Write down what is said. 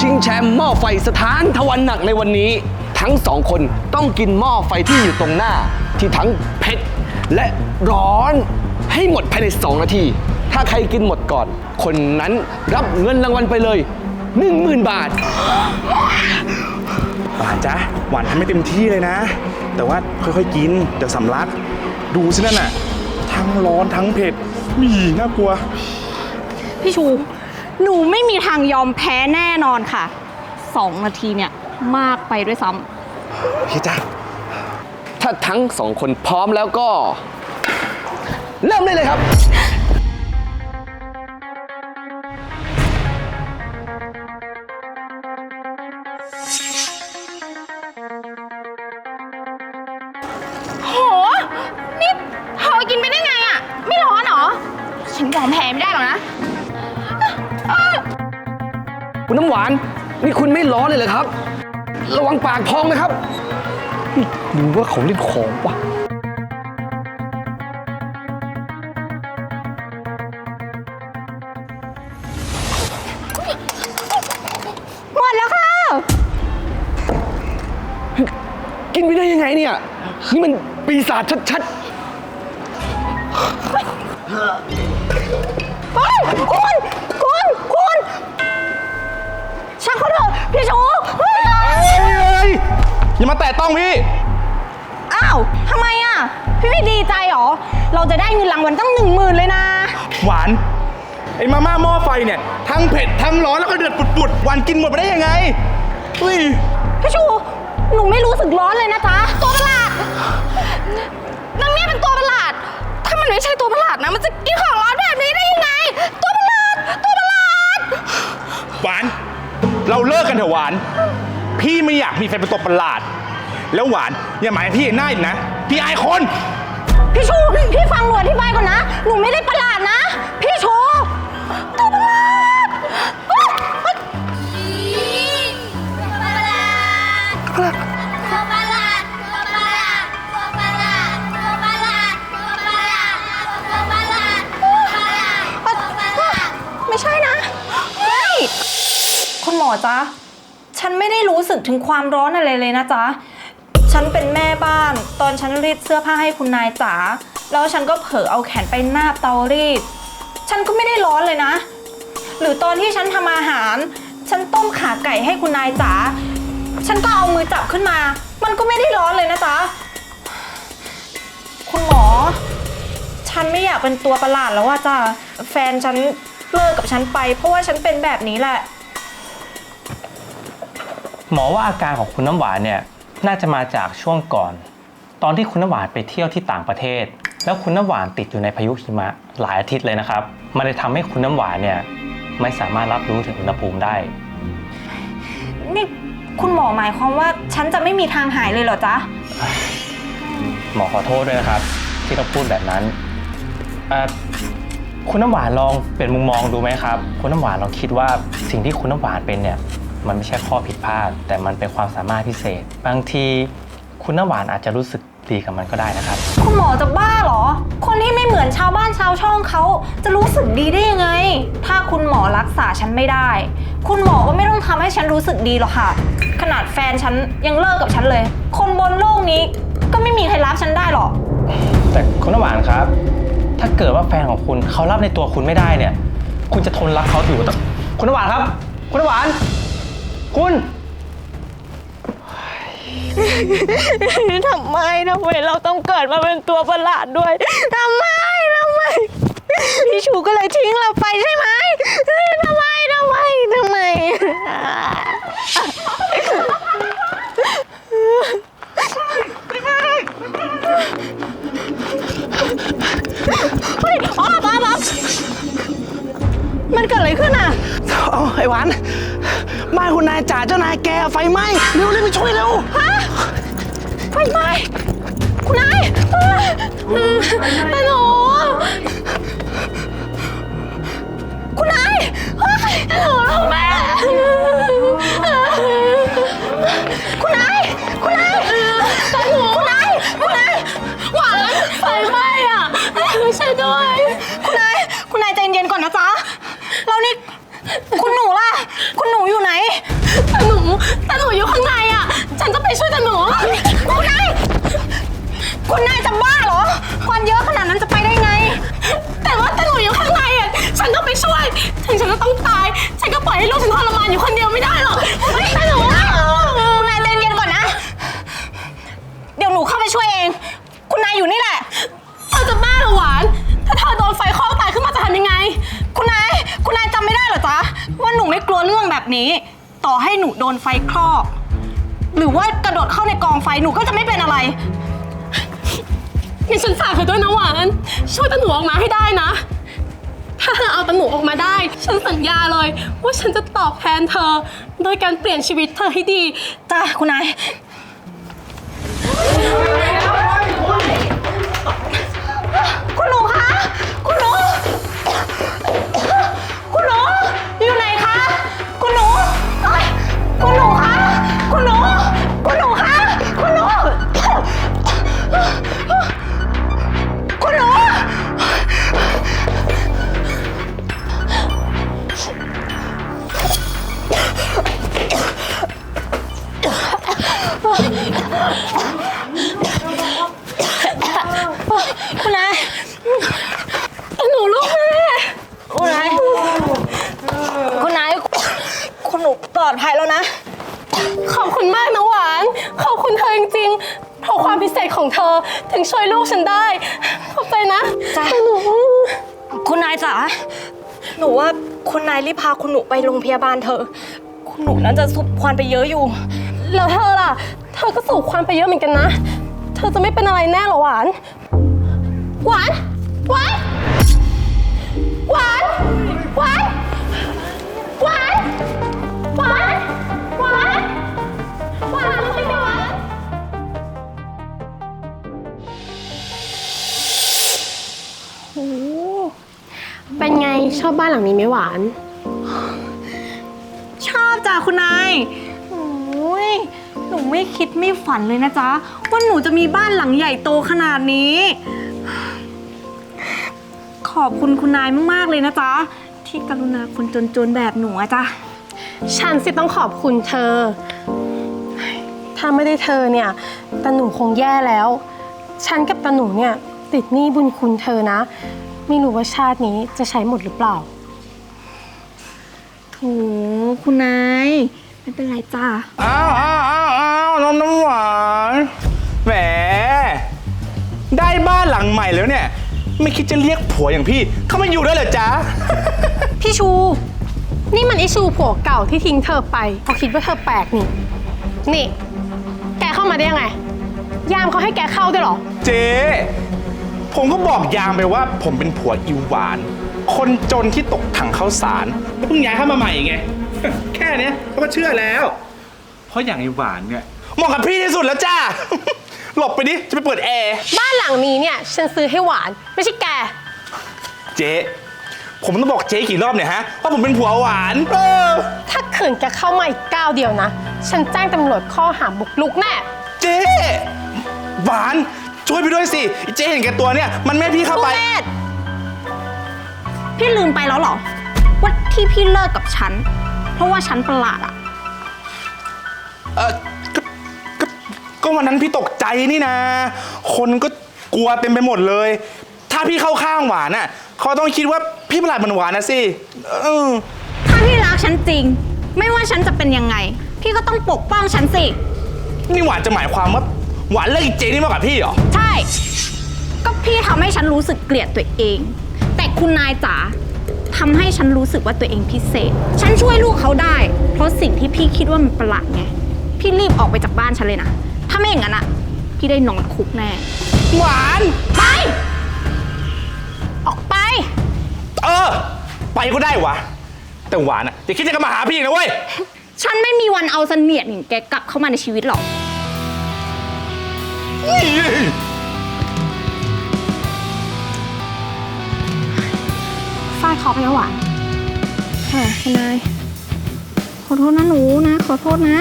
ชิงแชมป์หม้อไฟสถานทวันหนักในวันนี้ ทั้งสองคนต้องกินหม้อไฟที่อยู่ตรงหน้า ที่ทั้งเผ็ดและร้อนให้หมดภายใน 2 นาที ถ้าใครกินหมดก่อน คนนั้นรับเงินรางวัลไปเลย 10,000 บาท หวานจ๊ะหวานทำไม่เต็มที่เลยนะ แต่ว่าค่อยๆกินเดี๋ยวสำลัก ดูสินั่นน่ะ ทั้งร้อนทั้งเผ็ดมีน่ากลัว พี่ชู หนูไม่มีทางยอมแพ้แน่นอนค่ะสองนาทีเนี่ยมากไปด้วยซ้ำโอเคจ้ะถ้าทั้งสองคนพร้อมแล้วก็ เริ่มได้เลยครับโห นี่เธอกินไปได้ไงอะไม่ร้อนเหรอ ฉันยอมแพ้ไม่ได้หรอกนะ คุณน้ำหวาน นี่คุณไม่ร้อนเลยเหรอครับ ระวังปากพองนะครับนี่หรือว่าเขาเล่นของวะหมดแล้วค่ะ กินไปได้ยังไงเนี่ยนี่มันปีศาจชัดเฮ้ยคุณคุ ตะต้องพี่ อ้าวทำไมอะ พี่ไม่ดีใจเหรอ เราจะได้เงินรางวัลตั้งหนึ่งหมื่นเลยนะ หวาน ไอ้มาม่าหม้อไฟเนี่ย ทั้งเผ็ด ทั้งร้อนแล้วก็เดือดปุดๆหวานกินหมดไปได้ยังไงเฮ้ยพี่ชู หนูไม่รู้สึกร้อนเลยนะจ๊ะ ตัวประหลาดนางเนี่ยเป็นตัวประหลาด ถ้ามันไม่ใช่ตัวประหลาดนะ มันจะกินของร้อนแบบนี้ได้ยังไง ตัวประหลาด ตัวประหลาด หวาน เราเลิกกันเถอะหวาน พี่ไม่อยากมีแฟนเป็นตัวประหลาด แล้วหวานอย่าหมายพี่หน้าอีกนะ พี่อายคน พี่ชู พี่ฟังหนูอธิบายก่อนนะ หนูไม่ได้ประหลาดนะ พี่ชูตัวประหลาดเฮ้ยเฮ้ยไม่ใช่นะไม่คุณหมอจ๊ะ ฉันไม่ได้รู้สึกถึงความร้อนอะไรเลยนะจ๊ะ ฉันเป็นแม่บ้าน ตอนฉันรีดเสื้อผ้าให้คุณนายจ๋าแล้วฉันก็เผลอเอาแขนไปนาบเตารีด ฉันก็ไม่ได้ร้อนเลยนะ หรือตอนที่ฉันทำอาหาร ฉันต้มขาไก่ให้คุณนายจ๋าฉันก็เอามือจับขึ้นมา มันก็ไม่ได้ร้อนเลยนะจ๊ะคุณหมอ ฉันไม่อยากเป็นตัวประหลาดแล้วว่าจ้ะแฟนฉันเลิกกับฉันไป เพราะว่าฉันเป็นแบบนี้แหละ หมอว่าอาการของคุณน้ำหวานเนี่ย น่าจะมาจากช่วงก่อน ตอนที่คุณน้ำหวานไปเที่ยวที่ต่างประเทศ แล้วคุณน้ำหวานติดอยู่ในพายุหิมะหลายอาทิตย์เลยนะครับ มันเลยทำให้คุณน้ำหวานเนี่ยไม่สามารถรับรู้ถึงอุณหภูมิได้ นี่คุณหมอหมายความว่าฉันจะไม่มีทางหายเลยเหรอจ๊ะ หมอขอโทษด้วยนะครับ ที่ต้องพูดแบบนั้นเอ่อคุณน้ำหวานลองเปลี่ยนมุมมองดูไหมครับ คุณน้ำหวานลองคิดว่าสิ่งที่คุณน้ำหวานเป็นเนี่ย มันไม่ใช่ข้อผิดพลาด แต่มันเป็นความสามารถพิเศษ บางทีคุณน้ำหวานอาจจะรู้สึกดีกับมันก็ได้นะครับ คุณหมอจะบ้าเหรอ คนที่ไม่เหมือนชาวบ้านชาวช่องเขาจะรู้สึกดีได้ยังไง ถ้าคุณหมอรักษาฉันไม่ได้ คุณหมอก็ไม่ต้องทำให้ฉันรู้สึกดีหรอกค่ะ ขนาดแฟนฉันยังเลิกกับฉันเลย คนบนโลกนี้ก็ไม่มีใครรับฉันได้หรอก แต่คุณน้ำหวานครับ ถ้าเกิดว่าแฟนของคุณเขารับในตัวคุณไม่ได้เนี่ย คุณจะทนรักเขาอยู่แต่คุณน้ำหวานครับ คุณน้ำหวาน คุณ ทำไมทำไมเราต้องเกิดมาเป็นตัวประหลาดด้วยทำไมทำไมพี่ชูก็เลยทิ้งเราไปใช่ไหมทำไมทำไมทำไม เฮ้ยอ๋อป๊าป๊ามันเกิดอะไรขึ้นอะๆเอาไอ้หวานบ้าน คุณนายจ่าเจ้านายแกไฟไหม้เร็วรีบไปช่วยเร็วฮะไฟไหม้คุณนายฮัลโอยู่คนเดียวไม่ได้หรอกไม่ได้หรอกคุณนายในเย็นก่อนนะ เดี๋ยวหนูเข้าไปช่วยเอง คุณนายอยู่นี่แหละ เธอจะบ้าเหรอหวาน ถ้าเธอโดนไฟคลอกตายขึ้นมาจะทำยังไง คุณนาย คุณนายจำไม่ได้หรอจ๊ะ ว่าหนูไม่กลัวเรื่องแบบนี้ ต่อให้หนูโดนไฟคลอก หรือว่ากระโดดเข้าในกองไฟหนูก็จะไม่เป็นอะไรงั้นฉันฝากเธอด้วยนะหวาน ช่วยตะหนูออกมาให้ได้นะ ถ้าเธอเอาตาหนูออกมาได้ ฉันสัญญาเลย ว่าฉันจะตอบแทนเธอ โดยการเปลี่ยนชีวิตเธอให้ดี จ้าคุณนาย ปลอดภัยแล้วนะ ขอบคุณมากนะหวาน ขอบคุณเธอจริงๆเพราะความพิเศษของเธอถึงช่วยลูกฉันได้ ขอบใจนะจ้ะ หนูคุณนายจ๋าหนูว่าคุณนายรีบพาคุณหนูไปโรงพยาบาลเถอะ คุณหนูน่าจะสุบควันไปเยอะอยู่ แล้วเธอล่ะ เธอก็สูบความไปเยอะเหมือนกันนะ เธอจะไม่เป็นอะไรแน่เหรอหวาน หวาน หวาน หวาน หวาน ชอบบ้านหลังนี้ไหมหวาน ชอบจ้ะคุณนายโอ้ยหนูไม่คิดไม่ฝันเลยนะจ๊ะ ว่าหนูจะมีบ้านหลังใหญ่โตขนาดนี้ ขอบคุณคุณนายมาก ๆ เลยนะจ๊ะ ที่กรุณาคนจน ๆ แบบหนูอะจ๊ะฉันสิต้องขอบคุณเธอ ถ้าไม่ได้เธอเนี่ยตาหนูคงแย่แล้ว ฉันกับตาหนูเนี่ยติดหนี้บุญคุณเธอนะ ไม่รู้ว่าชาตินี้จะใช้หมดหรือเปล่า โห คุณนาย ไม่เป็นไรจ้า อ้าวอ้าวอ้าวอ้าวน้องน้ำหวานแหมได้บ้านหลังใหม่แล้วเนี่ย ไม่คิดจะเรียกผัวอย่างพี่ เข้ามาอยู่ด้วยเหรอจ๊ะ พี่ชู นี่มันไอชูผัวเก่าที่ทิ้งเธอไปเพราะคิดว่าเธอแปลกนี่ นี่ แกเข้ามาได้ยังไง ยามเขาให้แกเข้าด้วยเหรอ เจ๊ ผมก็บอกยามไปว่า ผมเป็นผัวอิวหวาน คนจนที่ตกถังข้าวสารแล้วเพิ่งย้ายเข้ามาใหม่ไง แค่เนี้ยเขาก็เชื่อแล้ว เพราะอย่างไอหวานเนี่ยเหมาะกับพี่ที่สุดแล้วจ้า หลบไปดิ จะไปเปิดแอร์ บ้านหลังนี้เนี่ยฉันซื้อให้หวาน ไม่ใช่แก เจ๊ ผมต้องบอกเจ๊กี่รอบเนี่ยฮะว่าผมเป็นผัวหวาน เออ ถ้าขืนแกเข้ามาอีกก้าวเดียวนะ ฉันแจ้งตำรวจข้อหาบุกลุกแน่ เจ๊ หวาน ช่วยไปด้วยสิไอ้เจ๊เห็นแก่ตัวเนี่ย มันไม่ให้พี่เข้าไปเมธพี่ลืมไปแล้วเหรอ ว่าที่พี่เลิกกับฉัน เพราะว่าฉันประหลาดอะเออก็ก็ก็วันนั้นพี่ตกใจนี่นะ คนก็กลัวเต็มไปหมดเลย ถ้าพี่เข้าข้างหวานน่ะเขาต้องคิดว่าพี่ประหลาดเหมือนหวานนะสิเออถ้าพี่รักฉันจริง ไม่ว่าฉันจะเป็นยังไง พี่ก็ต้องปกป้องฉันสิ นี่หวานจะหมายความว่า หวานเลิกอีเจนี่มากกว่าพี่เหรอ ใช่ ก็พี่ทำให้ฉันรู้สึกเกลียดตัวเอง แต่คุณนายจ๋าทำให้ฉันรู้สึกว่าตัวเองพิเศษ ฉันช่วยลูกเขาได้ เพราะสิ่งที่พี่คิดว่ามันประหลาดไง พี่รีบออกไปจากบ้านฉันเลยนะ ถ้าไม่อย่างนั้นอะพี่ได้นอนคุกแน่ หวาน ไป ออกไป เออ ไปก็ได้วะ แต่หวานอะอย่าคิดจะกลับมาหาพี่อีกนะเว้ย ฉันไม่มีวันเอาเสนียดอย่างแกกลับเข้ามาในชีวิตหรอก ฟาดเคอไปนะหวานค่ะคุณนายขอโทษนะหนูนะ ขอโทษนะ